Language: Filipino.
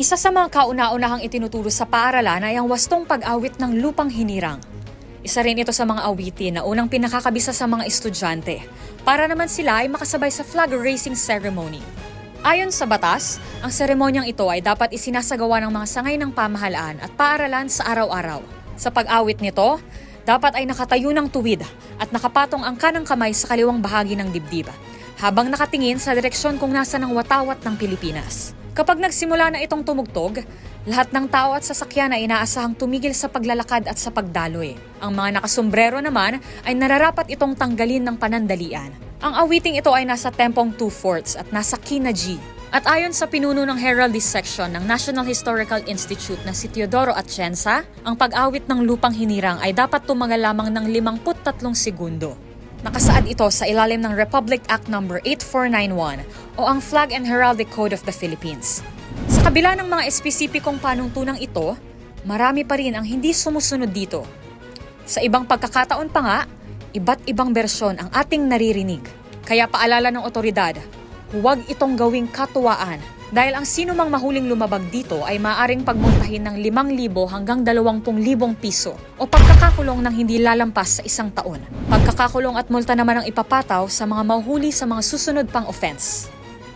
Isa sa mga kauna-unahang itinuturo sa paaralan ay ang wastong pag-awit ng lupang hinirang. Isa rin ito sa mga awitin na unang pinakakabisa sa mga estudyante para naman sila ay makasabay sa flag raising ceremony. Ayon sa batas, ang seremonyang ito ay dapat isinasagawa ng mga sangay ng pamahalaan at paaralan sa araw-araw. Sa pag-awit nito, dapat ay nakatayo ng tuwid at nakapatong ang kanang kamay sa kaliwang bahagi ng dibdib, habang nakatingin sa direksyon kung nasa ng watawat ng Pilipinas. Kapag nagsimula na itong tumugtog, lahat ng tao at sasakyan ay inaasahang tumigil sa paglalakad at sa pagdaloy. Ang mga nakasombrero naman ay nararapat itong tanggalin ng panandalian. Ang awiting ito ay nasa tempong 2 fourths at nasa kina G. At ayon sa pinuno ng Heraldist Section ng National Historical Institute na si Teodoro Atienza, ang pag-awit ng lupang hinirang ay dapat tumagal lamang ng 53 segundo. Nakasaad ito sa ilalim ng Republic Act No. 8491 o ang Flag and Heraldic Code of the Philippines. Sa kabila ng mga espesipikong panuntunang ito, marami pa rin ang hindi sumusunod dito. Sa ibang pagkakataon pa nga, iba't ibang bersyon ang ating naririnig. Kaya paalala ng otoridad, huwag itong gawing katuwaan dahil ang sino mang mahuling lumabag dito ay maaring pagmultahin ng 5,000 hanggang 20,000 piso o pagkakakulong ng hindi lalampas sa isang taon. Pagkakakulong at multa naman ang ipapataw sa mga mahuhuli sa mga susunod pang offense.